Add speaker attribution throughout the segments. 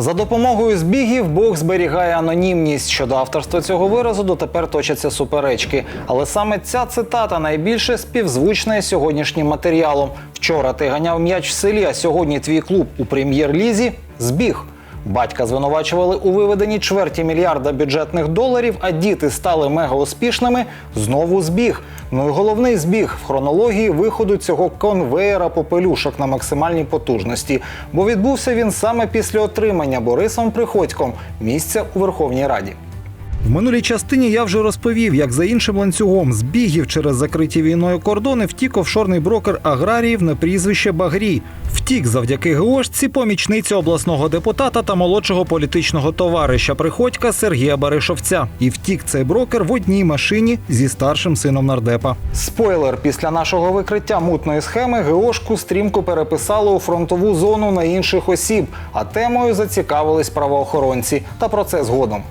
Speaker 1: За допомогою збігів Бог зберігає анонімність. Щодо авторства цього виразу дотепер точаться суперечки. Але саме ця цитата найбільше співзвучна із сьогоднішнім матеріалом. Вчора ти ганяв м'яч в селі, а сьогодні твій клуб у прем'єр-лізі збіг. Батька звинувачували у виведенні чверті мільярда бюджетних доларів, а діти стали мега успішними. Знову збіг. Ну і головний збіг в хронології виходу цього конвеєра попелюшок на максимальній потужності. Бо відбувся він саме після отримання Борисом Приходьком місця у Верховній Раді. В минулій частині я вже розповів, як за іншим ланцюгом збігів через закриті війною кордони втік офшорний брокер аграріїв на прізвище Багрій. Втік завдяки ГОшці помічниці обласного депутата та молодшого політичного товариша Приходька Сергія Баришовця. І втік цей брокер в одній машині зі старшим сином нардепа. Спойлер: після нашого викриття мутної схеми ГОшку стрімко переписали у фронтову зону на інших осіб, а темою зацікавились правоохоронці. Та про це згодом.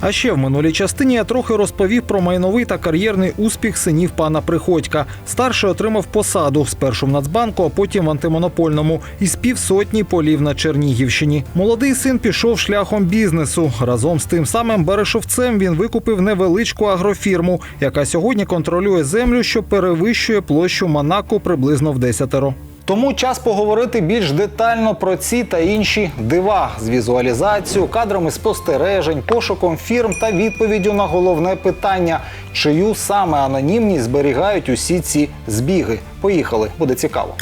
Speaker 1: А ще в минулій частині я трохи розповів про майновий та кар'єрний успіх синів пана Приходька. Старший отримав посаду спершу в Нацбанку, а потім в антимонопольному із півсотні полів на Чернігівщині. Молодий син пішов шляхом бізнесу. Разом з тим самим Берешовцем він викупив невеличку агрофірму, яка сьогодні контролює землю, що перевищує площу Монако приблизно в десятеро. Тому час поговорити більш детально про ці та інші дива з візуалізацією, кадрами спостережень, пошуком фірм та відповіддю на головне питання, чию саме анонімність зберігають усі ці збіги. Поїхали, буде цікаво.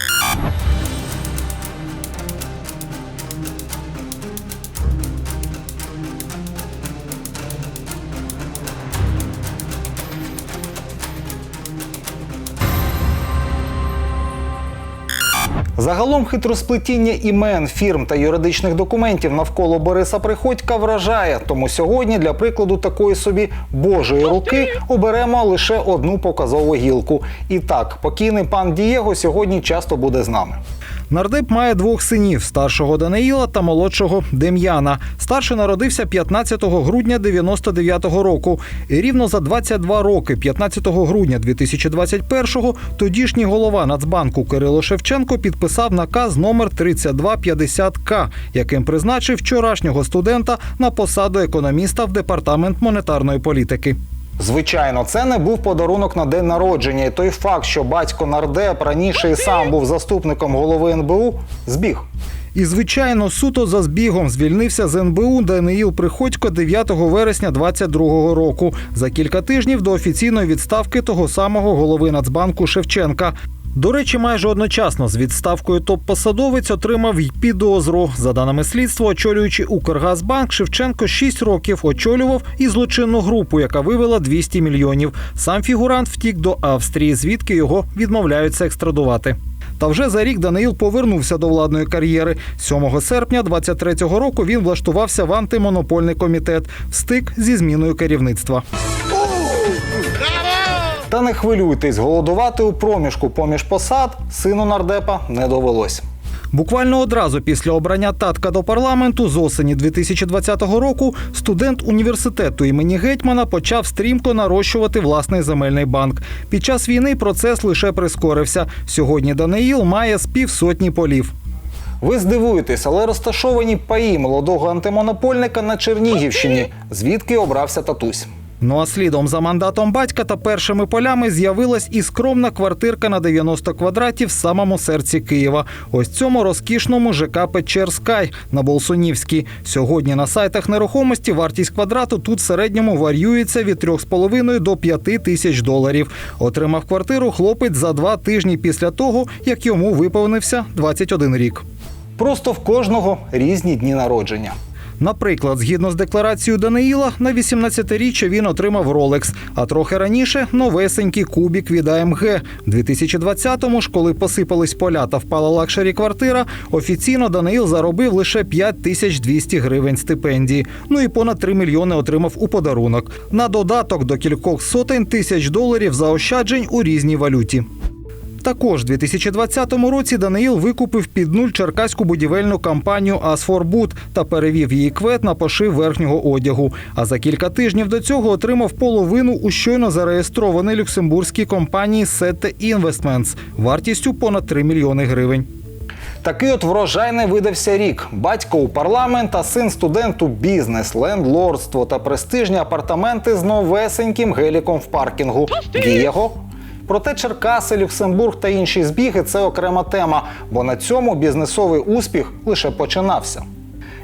Speaker 1: Загалом хитросплетіння імен, фірм та юридичних документів навколо Бориса Приходька вражає. Тому сьогодні для прикладу такої собі божої руки оберемо лише одну показову гілку. І так, покійний пан Дієго сьогодні часто буде з нами. Нардеп має двох синів: старшого Даниїла та молодшого Дем'яна. Старший народився 15 грудня 99-го року. І рівно за 22 роки, 15 грудня 2021-го, тодішній голова Нацбанку Кирило Шевченко підписав наказ номер 3250К, яким призначив вчорашнього студента на посаду економіста в департамент монетарної політики. Звичайно, це не був подарунок на день народження. І той факт, що батько нардеп раніше і сам був заступником голови НБУ, збіг. І, звичайно, суто за збігом звільнився з НБУ Даниїл Приходько 9 вересня 22-го року за кілька тижнів до офіційної відставки того самого голови Нацбанку Шевченка. До речі, майже одночасно з відставкою топ-посадовець отримав й підозру. За даними слідства, очолюючи Укргазбанк, Шевченко 6 років очолював і злочинну групу, яка вивела 200 мільйонів. Сам фігурант втік до Австрії, звідки його відмовляються екстрадувати. Та вже за рік Даниїл повернувся до владної кар'єри. 7 серпня 23-го року він влаштувався в антимонопольний комітет. Встиг зі зміною керівництва. Та не хвилюйтесь, голодувати у проміжку поміж посад сину нардепа не довелось. Буквально одразу після обрання татка до парламенту з осені 2020 року студент університету імені гетьмана почав стрімко нарощувати власний земельний банк. Під час війни процес лише прискорився. Сьогодні Даниїл має з півсотні полів. Ви здивуєтесь, але розташовані паї молодого антимонопольника на Чернігівщині, звідки обрався татусь. Ну а слідом за мандатом батька та першими полями з'явилась і скромна квартирка на 90 квадратів в самому серці Києва. Ось цьому розкішному ЖК Печер Скай на Болсунівській. Сьогодні на сайтах нерухомості вартість квадрату тут в середньому варіюється від 3,5 до 5 тисяч доларів. Отримав квартиру хлопець за два тижні після того, як йому виповнився 21 рік. Просто в кожного різні дні народження. Наприклад, згідно з декларацією Даниїла, на 18-річчя він отримав Rolex, а трохи раніше новесенький кубік від АМГ. В 2020-му ж, коли посипались поля та впала лакшері квартира, офіційно Даниїл заробив лише 5200 гривень стипендії. Ну і понад 3 мільйони отримав у подарунок. На додаток до кількох сотень тисяч доларів заощаджень у різній валюті. Також в 2020 році Даниїл викупив під нуль черкаську будівельну компанію Асфорбуд та перевів її квет на пошив верхнього одягу. А за кілька тижнів до цього отримав половину у щойно зареєстрованій люксембурзькій компанії Sette Investments вартістю понад 3 мільйони гривень. Такий от врожайний видався рік. Батько у парламент, а син студент у бізнес, лендлордство та престижні апартаменти з новесеньким геліком в паркінгу. Дієго. Проте Черкаси, Люксембург та інші збіги це окрема тема, бо на цьому бізнесовий успіх лише починався.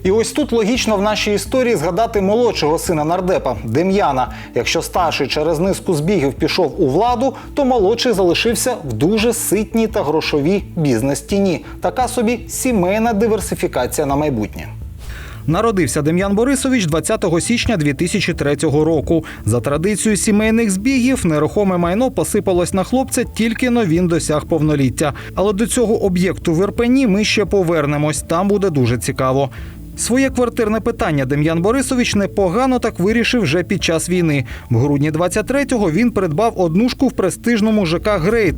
Speaker 1: І ось тут логічно в нашій історії згадати молодшого сина нардепа Дем'яна. Якщо старший через низку збігів пішов у владу, то молодший залишився в дуже ситній та грошовій бізнес-тіні. Така собі сімейна диверсифікація на майбутнє. Народився Дем'ян Борисович 20 січня 2003 року. За традицією сімейних збігів нерухоме майно посипалось на хлопця тільки но він досяг повноліття. Але до цього об'єкту в Ірпені ми ще повернемось. Там буде дуже цікаво. Своє квартирне питання Дем'ян Борисович непогано так вирішив вже під час війни. В грудні 23-го він придбав однушку в престижному ЖК Грейт.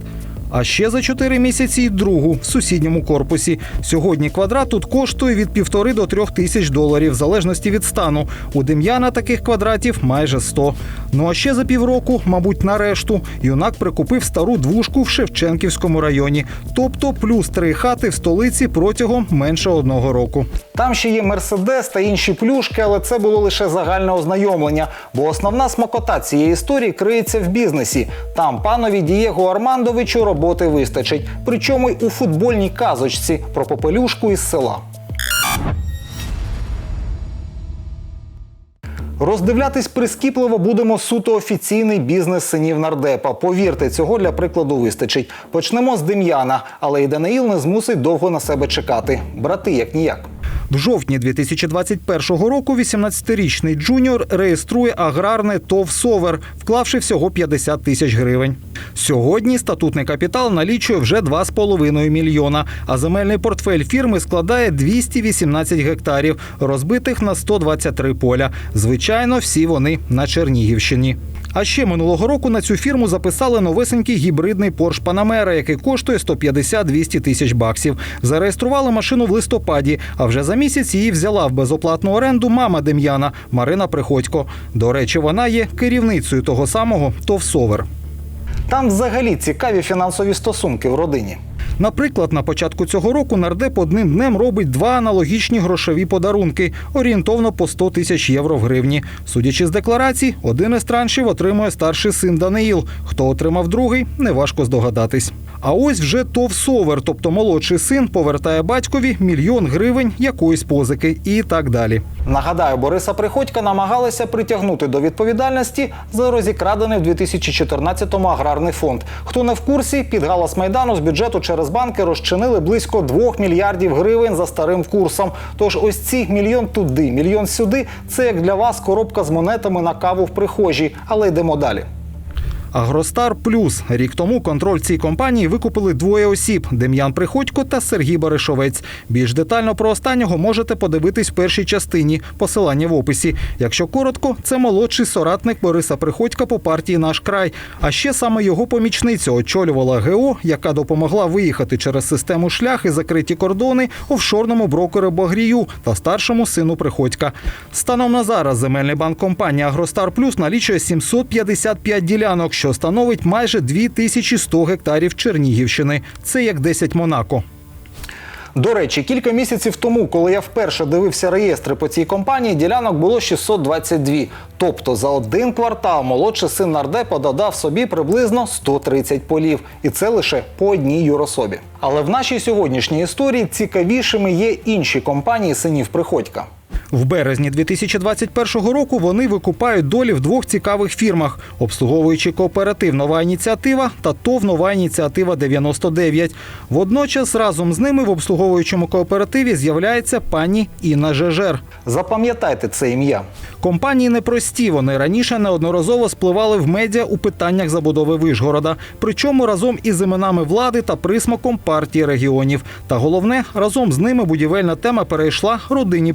Speaker 1: А ще за чотири місяці й другу в сусідньому корпусі. Сьогодні квадрат тут коштує від півтори до трьох тисяч доларів, в залежності від стану. У Дем'яна таких квадратів майже 100. Ну а ще за півроку, мабуть, на решту, юнак прикупив стару двушку в Шевченківському районі, тобто плюс три хати в столиці протягом менше одного року. Там ще є мерседес та інші плюшки, але це було лише загальне ознайомлення, бо основна смакота цієї історії криється в бізнесі. Там панові Дієго Армандовичу роботи вистачить, причому й у футбольній казочці про попелюшку із села. Роздивлятись прискіпливо будемо суто офіційний бізнес синів нардепа. Повірте, цього для прикладу вистачить. Почнемо з Дем'яна, але і Даниїл не змусить довго на себе чекати. Брати як ніяк. В жовтні 2021 року 18-річний джуніор реєструє аграрне ТОВ «Совер», вклавши всього 50 тисяч гривень. Сьогодні статутний капітал налічує вже 2,5 мільйона, а земельний портфель фірми складає 218 гектарів, розбитих на 123 поля. Звичайно, всі вони на Чернігівщині. А ще минулого року на цю фірму записали новесенький гібридний Porsche Panamera, який коштує 150-200 тисяч баксів. Зареєстрували машину в листопаді, а вже за місяць її взяла в безоплатну оренду мама Дем'яна Марина Приходько. До речі, вона є керівницею того самого ТОВ «Совер». Там взагалі цікаві фінансові стосунки в родині. Наприклад, на початку цього року нардеп одним днем робить два аналогічні грошові подарунки орієнтовно по 100 тисяч євро в гривні. Судячи з декларацій, один із траншів отримує старший син Даниїл. Хто отримав другий, неважко здогадатись. А ось вже ТОВ «Совер», тобто молодший син, повертає батькові мільйон гривень якоїсь позики і так далі. Нагадаю, Бориса Приходька намагалися притягнути до відповідальності за розікрадений в 2014-му аграрний фонд. Хто не в курсі, під галас майдану з бюджету через банки розчинили близько 2 мільярдів гривень за старим курсом. Тож ось ці мільйон туди, мільйон сюди це як для вас коробка з монетами на каву в прихожій. Але йдемо далі. Агростар Плюс рік тому контроль цій компанії викупили двоє осіб: Дем'ян Приходько та Сергій Баришовець. Більш детально про останнього можете подивитись в першій частині. Посилання в описі. Якщо коротко, це молодший соратник Бориса Приходька по партії Наш край. А ще саме його помічниця очолювала ГО, яка допомогла виїхати через систему шлях і закриті кордони офшорному брокеру Багрію та старшому сину Приходька. Станом на зараз земельний банк компанії Агростар Плюс налічує 755 ділянок що становить майже 2100 гектарів Чернігівщини. Це як 10 Монако. До речі, кілька місяців тому, коли я вперше дивився реєстри по цій компанії, ділянок було 622. Тобто за один квартал молодший син нардепа додав собі приблизно 130 полів. І це лише по одній юрособі. Але в нашій сьогоднішній історії цікавішими є інші компанії синів Приходька. В березні 2021 року вони викупають долі в двох цікавих фірмах, обслуговуючи кооператив Нова ініціатива та ТОВ Нова ініціатива 99. Водночас разом з ними в обслуговуючому кооперативі з'являється пані Інна Жежер. Запам'ятайте це ім'я. Компанії непрості. Вони раніше неодноразово спливали в медіа у питаннях забудови Вишгорода, причому разом із іменами влади та присмаком партії регіонів. Та головне, разом з ними будівельна тема перейшла родині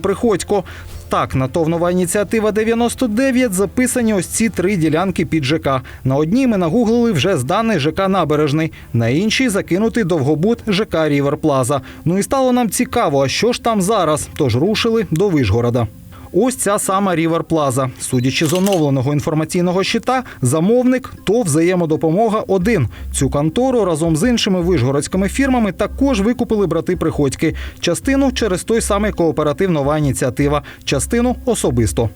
Speaker 1: Приходько. Так, на ТОВ «Нова ініціатива 99 записані ось ці три ділянки під ЖК. На одній ми нагуглили вже зданий ЖК Набережний, на іншій закинутий довгобут ЖК Ріверплаза. Ну і стало нам цікаво, а що ж там зараз? Тож рушили до Вишгорода. Ось ця сама Рівер Плаза. Судячи з оновленого інформаційного щита, замовник ТОВ взаємодопомога 1 Цю контору разом з іншими вишгородськими фірмами також викупили брати Приходьки. Частину через той самий кооператив Нова ініціатива, частину особисто.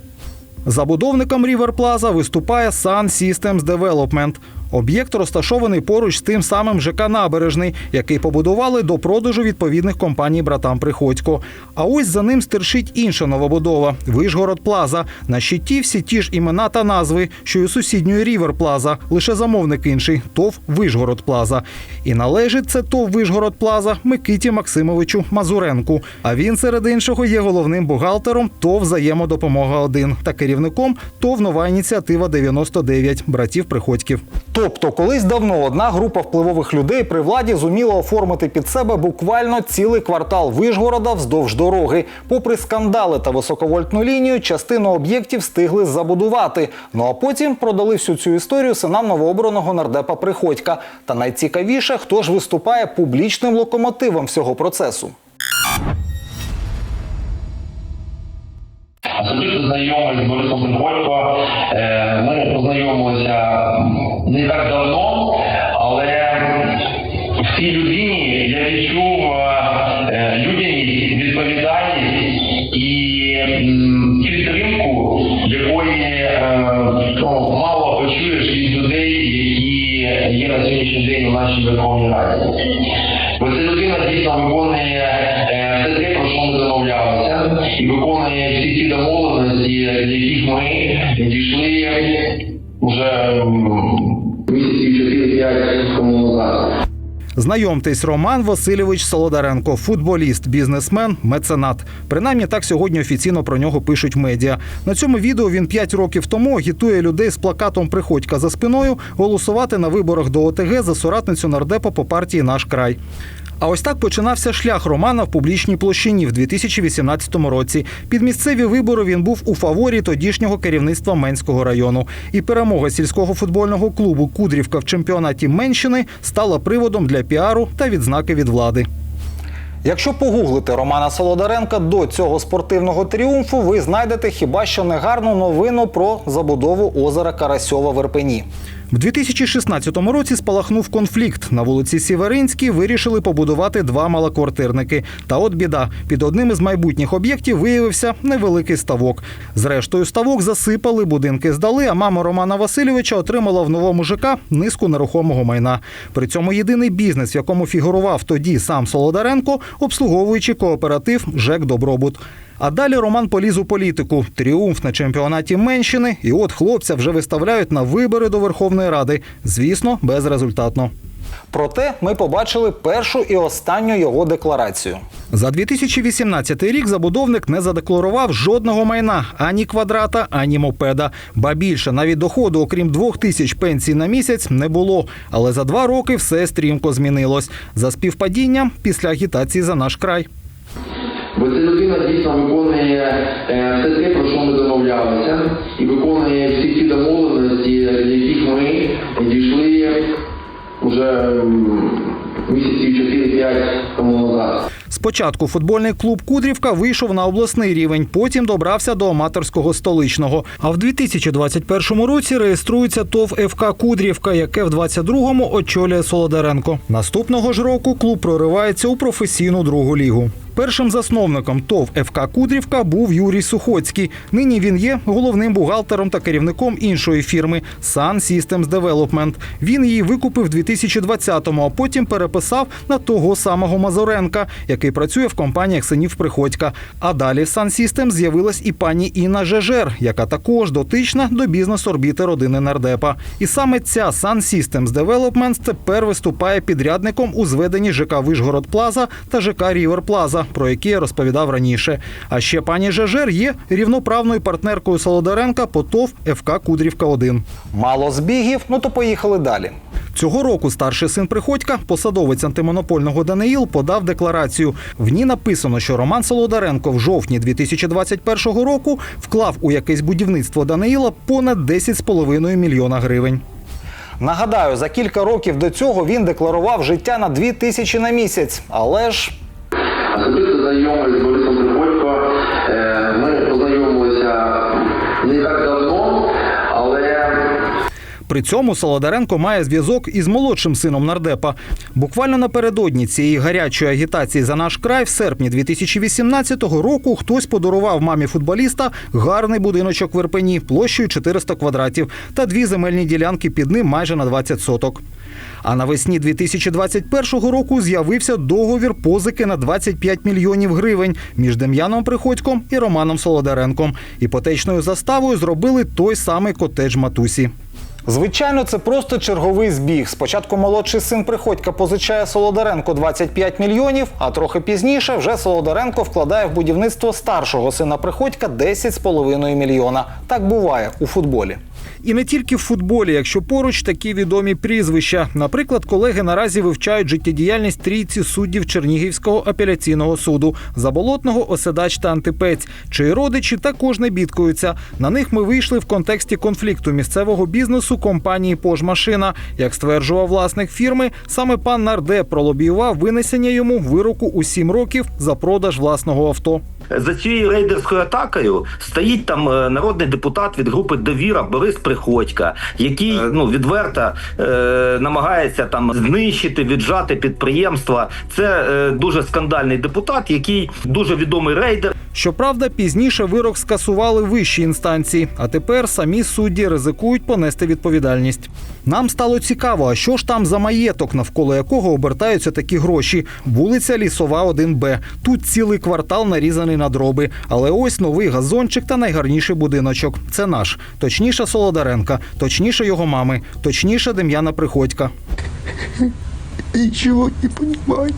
Speaker 1: Забудовником River Plaza виступає Sun Systems Development. Об'єкт розташований поруч з тим самим ЖК Набережний, який побудували до продажу відповідних компаній братам Приходько. А ось за ним стершить інша новобудова Вишгород Плаза. На щиті всі ті ж імена та назви, що й у сусідньої Рівер Плаза, лише замовник інший ТОВ Вишгород Плаза. І належить це ТОВ Вишгород Плаза Микиті Максимовичу Мазуренку. А він серед іншого є головним бухгалтером ТОВ Взаємодопомога 1 та керівником ТОВ Нова ініціатива 99 братів Приходьків. Тобто, колись давно одна група впливових людей при владі зуміла оформити під себе буквально цілий квартал Вишгорода вздовж дороги. Попри скандали та високовольтну лінію, частину об'єктів встигли забудувати. Ну а потім продали всю цю історію синам новообраного нардепа Приходька. Та найцікавіше, хто ж виступає публічним локомотивом всього процесу.
Speaker 2: Особисто знайомий з Борисом Приходько. Е, Ми познайомилися не так давно, але
Speaker 1: Знайомтесь, Роман Васильович Солодаренко, футболіст, бізнесмен, меценат. Принаймні так сьогодні офіційно про нього пишуть медіа. На цьому відео він 5 років тому агітує людей з плакатом Приходька за спиною голосувати на виборах до ОТГ за соратницю нардепа по партії Наш край. А ось так починався шлях Романа в публічній площині в 2018 році. Під місцеві вибори він був у фаворі тодішнього керівництва Менського району. І перемога сільського футбольного клубу Кудрівка в чемпіонаті Менщини стала приводом для піару та відзнаки від влади. Якщо погуглите Романа Солодаренка до цього спортивного тріумфу, ви знайдете хіба що негарну новину про забудову озера Карасьова в Ірпені. В 2016 році спалахнув конфлікт. На вулиці Сіверинській вирішили побудувати два малоквартирники. Та от біда. Під одним із майбутніх об'єктів виявився невеликий ставок. Зрештою, ставок засипали, будинки здали, а мама Романа Васильовича отримала в новому ЖК низку нерухомого майна. При цьому єдиний бізнес, в якому фігурував тоді сам Солодаренко, обслуговуючи кооператив ЖЕК Добробут. А далі Роман поліз у політику. Тріумф на чемпіонаті Менщини. І от хлопця вже виставляють на вибори до Верховної Ради. Звісно, безрезультатно. Проте ми побачили першу і останню його декларацію. За 2018 рік забудовник не задекларував жодного майна ані квадрата, ані мопеда. Ба більше навіть доходу, окрім двох тисяч пенсій на місяць, не було. Але за два роки все стрімко змінилось. За співпадінням після агітації за наш край.
Speaker 2: Бо ця людина дійсно виконує е, все те, про що ми домовлялися, і виконує всі ті домовленості, яких ми дійшли вже місяців 4-5 тому назад.
Speaker 1: Спочатку футбольний клуб Кудрівка вийшов на обласний рівень, потім добрався до аматорського столичного. А в 2021 році реєструється ТОВ ФК Кудрівка, яке в 22-му очолює Солодаренко. Наступного ж року клуб проривається у професійну другу лігу. Першим засновником ТОВ ФК Кудрівка був Юрій Сухоцький. Нині він є головним бухгалтером та керівником іншої фірми Sun Systems Development. Він її викупив 2020-му, а потім переписав на того самого Мазуренка, який працює в компаніях синів Приходька. А далі Sun Systems з'явилась і пані Інна Жежер, яка також дотична до бізнес-орбіти родини нардепа. І саме ця Sun Systems Development тепер виступає підрядником у зведенні ЖК Вишгород Плаза та ЖК Рівер Плаза, про які я розповідав раніше. А ще пані Жежер є рівноправною партнеркою Солодаренка по ТОВ ФК Кудрівка 1 Мало збігів, ну то поїхали далі. Цього року старший син Приходька, посадовець антимонопольного Даниїл, подав декларацію. В ній написано, що Роман Солодаренко в жовтні 2021 року вклав у якесь будівництво Даниїла понад 10,5 мільйона гривень. Нагадаю, за кілька років до цього він декларував життя на 2 тисячі на місяць, але ж
Speaker 2: Особисто знайомий з Борисом Приходько. Е, ми познайомилися не так давно, але
Speaker 1: при цьому Солодаренко має зв'язок із молодшим сином нардепа. Буквально напередодні цієї гарячої агітації за наш край в серпні 2018 року хтось подарував мамі футболіста гарний будиночок в Ірпені площею 400 квадратів та дві земельні ділянки під ним майже на 20 соток. А навесні 2021 року з'явився договір позики на 25 мільйонів гривень між Дем'яном Приходьком і Романом Солодаренком. Іпотечною заставою зробили той самий котедж матусі. Звичайно, це просто черговий збіг. Спочатку молодший син Приходька позичає Солодаренко 25 мільйонів, а трохи пізніше вже Солодаренко вкладає в будівництво старшого сина Приходька 10,5 мільйона. Так буває у футболі. І не тільки в футболі, якщо поруч такі відомі прізвища. Наприклад, колеги наразі вивчають життєдіяльність трійці суддів Чернігівського апеляційного суду Заболотного, Оседач та Антипець, чиї родичі також не бідкуються. На них ми вийшли в контексті конфлікту місцевого бізнесу компанії Пожмашина. Як стверджував власник фірми, саме пан Нарде пролобіював винесення йому вироку у сім років за продаж власного авто.
Speaker 3: За цією рейдерською атакою стоїть там е, народний депутат від групи Довіра Борис Приходька, який е, ну відверто е, намагається там знищити, віджати підприємства. Це е, дуже скандальний депутат, який дуже відомий рейдер.
Speaker 1: Щоправда, пізніше вирок скасували вищі інстанції, а тепер самі судді ризикують понести відповідальність. Нам стало цікаво, а що ж там за маєток, навколо якого обертаються такі гроші? Вулиця Лісова, 1Б. Тут цілий квартал нарізаний на дроби. Але ось новий газончик та найгарніший будиночок. Це наш. Точніше Солодаренка, точніше його мами, точніше Дем'яна Приходька.
Speaker 4: Чого не понимаю.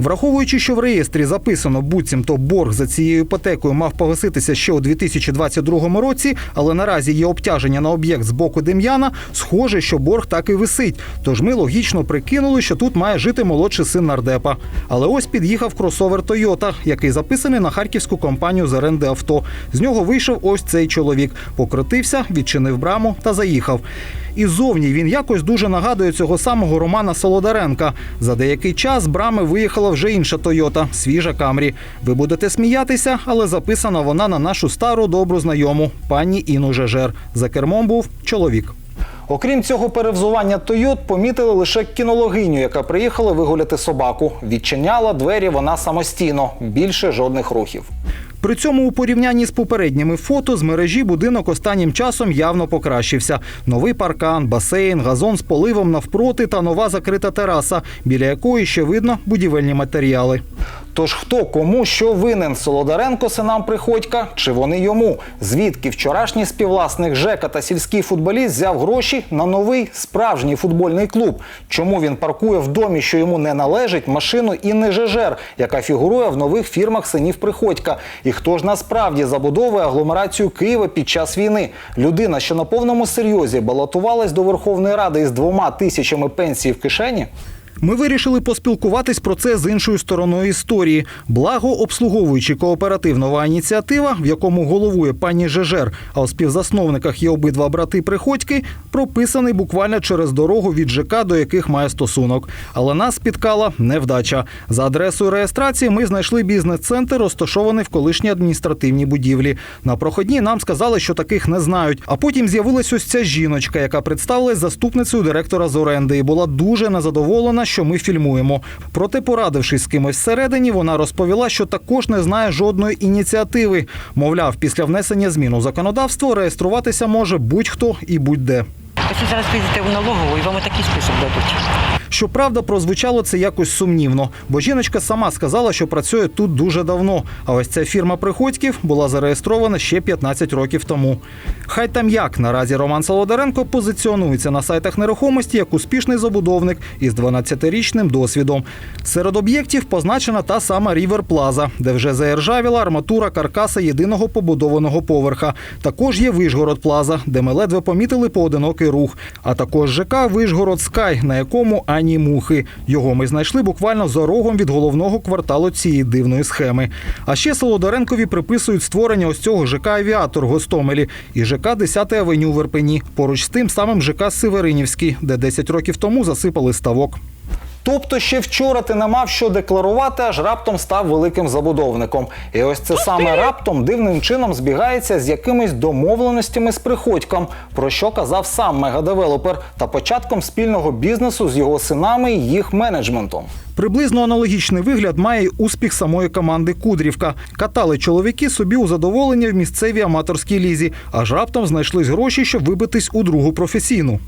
Speaker 1: Враховуючи, що в реєстрі записано буцімто борг за цією іпотекою мав погаситися ще у 2022 році, але наразі є обтяження на об'єкт з боку Дем'яна, схоже, що борг так і висить. Тож ми логічно прикинули, що тут має жити молодший син нардепа. Але ось під'їхав кросовер Тойота, який записаний на харківську компанію з оренди авто. З нього вийшов ось цей чоловік, покрутився, відчинив браму та заїхав. І зовні він якось дуже нагадує цього самого Романа Солодаренка. За деякий час з брами виїхала вже інша Тойота, свіжа Камрі. Ви будете сміятися, але записана вона на нашу стару добру знайому пані Іну Жежер. За кермом був чоловік. Окрім цього перевзування Тойот, помітили лише кінологиню, яка приїхала вигуляти собаку. Відчиняла двері вона самостійно, більше жодних рухів. При цьому у порівнянні з попередніми фото з мережі будинок останнім часом явно покращився. Новий паркан, басейн, газон з поливом навпроти та нова закрита тераса, біля якої ще видно будівельні матеріали. Тож хто кому що винен Солодаренко синам Приходька чи вони йому? Звідки вчорашній співвласник ЖЕКа та сільський футболіст взяв гроші на новий справжній футбольний клуб? Чому він паркує в домі, що йому не належить, машину Інни Жежер, яка фігурує в нових фірмах синів Приходька? І хто ж насправді забудовує агломерацію Києва під час війни? Людина, що на повному серйозі балотувалась до Верховної Ради із двома тисячами пенсій в кишені? Ми вирішили поспілкуватись про це з іншою стороною історії. Благо, обслуговуючи кооператив нова ініціатива, в якому головує пані Жежер, а у співзасновниках є обидва брати Приходьки, прописаний буквально через дорогу від ЖК, до яких має стосунок. Але нас спіткала невдача. За адресою реєстрації ми знайшли бізнес-центр, розташований в колишній адміністративній будівлі. На проходні нам сказали, що таких не знають. А потім з'явилась ось ця жіночка, яка представилась заступницею директора з оренди і була дуже незадоволена, що ми фільмуємо. Проте, порадившись з кимось всередині, вона розповіла, що також не знає жодної ініціативи. Мовляв, після внесення змін у законодавство реєструватися може будь-хто і будь-де.
Speaker 5: Якщо зараз підете в налогову і вам такий список дадуть.
Speaker 1: Щоправда, прозвучало це якось сумнівно, бо жіночка сама сказала, що працює тут дуже давно. А ось ця фірма Приходьків була зареєстрована ще 15 років тому. Хай там як наразі Роман Солодаренко позиціонується на сайтах нерухомості як успішний забудовник із 12-річним досвідом. Серед об'єктів позначена та сама Рівер Плаза, де вже заіржавіла арматура каркаса єдиного побудованого поверха. Також є Вишгород Плаза, де ми ледве помітили поодинокий рух. А також ЖК Вишгород Скай, на якому ані мухи. Його ми знайшли буквально за рогом від головного кварталу цієї дивної схеми. А ще Солодаренкові приписують створення ось цього ЖК Авіатор Гостомелі і ЖК 10 авеню в Верпені. Поруч з тим самим ЖК Северинівський, де 10 років тому засипали ставок. Тобто ще вчора ти не мав що декларувати, аж раптом став великим забудовником. І ось це саме раптом дивним чином збігається з якимись домовленостями з приходьком, про що казав сам мегадевелопер, та початком спільного бізнесу з його синами і їх менеджментом. Приблизно аналогічний вигляд має й успіх самої команди Кудрівка. Катали чоловіки собі у задоволення в місцевій аматорській лізі, аж раптом знайшлись гроші, щоб вибитись у другу професійну.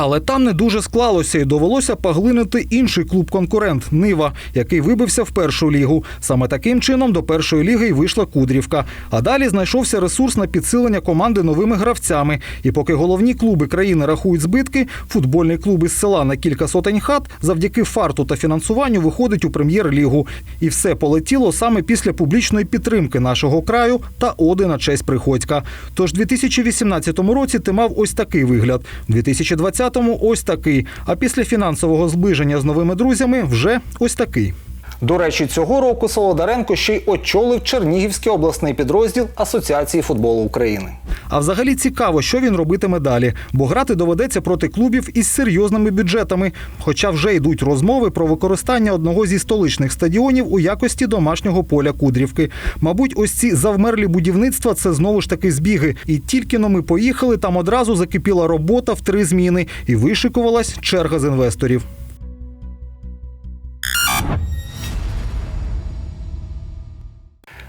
Speaker 1: Але там не дуже склалося і довелося поглинути інший клуб-конкурент Нива, який вибився в першу лігу. Саме таким чином до першої ліги й вийшла Кудрівка. А далі знайшовся ресурс на підсилення команди новими гравцями. І поки головні клуби країни рахують збитки, футбольний клуб із села на кілька сотень хат завдяки фарту та фінансуванню виходить у прем'єр-лігу. І все полетіло саме після публічної підтримки нашого краю та оди на честь приходька. Тож у 2018 році ти мав ось такий вигляд. 2020 2020-му ось такий. А після фінансового зближення з новими друзями вже ось такий. До речі, цього року Солодаренко ще й очолив Чернігівський обласний підрозділ Асоціації футболу України. А взагалі цікаво, що він робитиме далі, бо грати доведеться проти клубів із серйозними бюджетами. Хоча вже йдуть розмови про використання одного зі столичних стадіонів у якості домашнього поля Кудрівки. Мабуть, ось ці завмерлі будівництва це знову ж таки збіги. І тільки но ми поїхали, там одразу закипіла робота в три зміни і вишикувалась черга з інвесторів.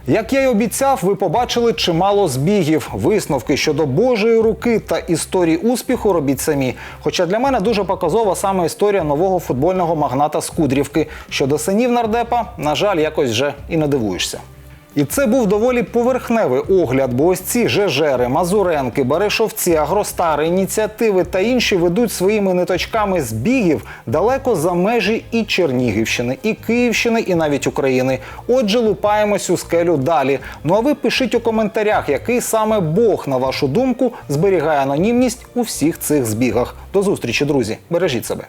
Speaker 1: Як я й обіцяв, ви побачили чимало збігів. Висновки щодо Божої руки та історії успіху робіть самі. Хоча для мене дуже показова саме історія нового футбольного магната з Кудрівки. Щодо синів нардепа, на жаль, якось вже і не дивуєшся. І це був доволі поверхневий огляд, бо ось ці Жежери, Мазуренки, Берешовці, Агростари, ініціативи та інші ведуть своїми ниточками збігів далеко за межі і Чернігівщини, і Київщини, і навіть України. Отже, лупаємось у скелю далі. Ну а ви пишіть у коментарях, який саме Бог, на вашу думку, зберігає анонімність у всіх цих збігах. До зустрічі, друзі! Бережіть себе.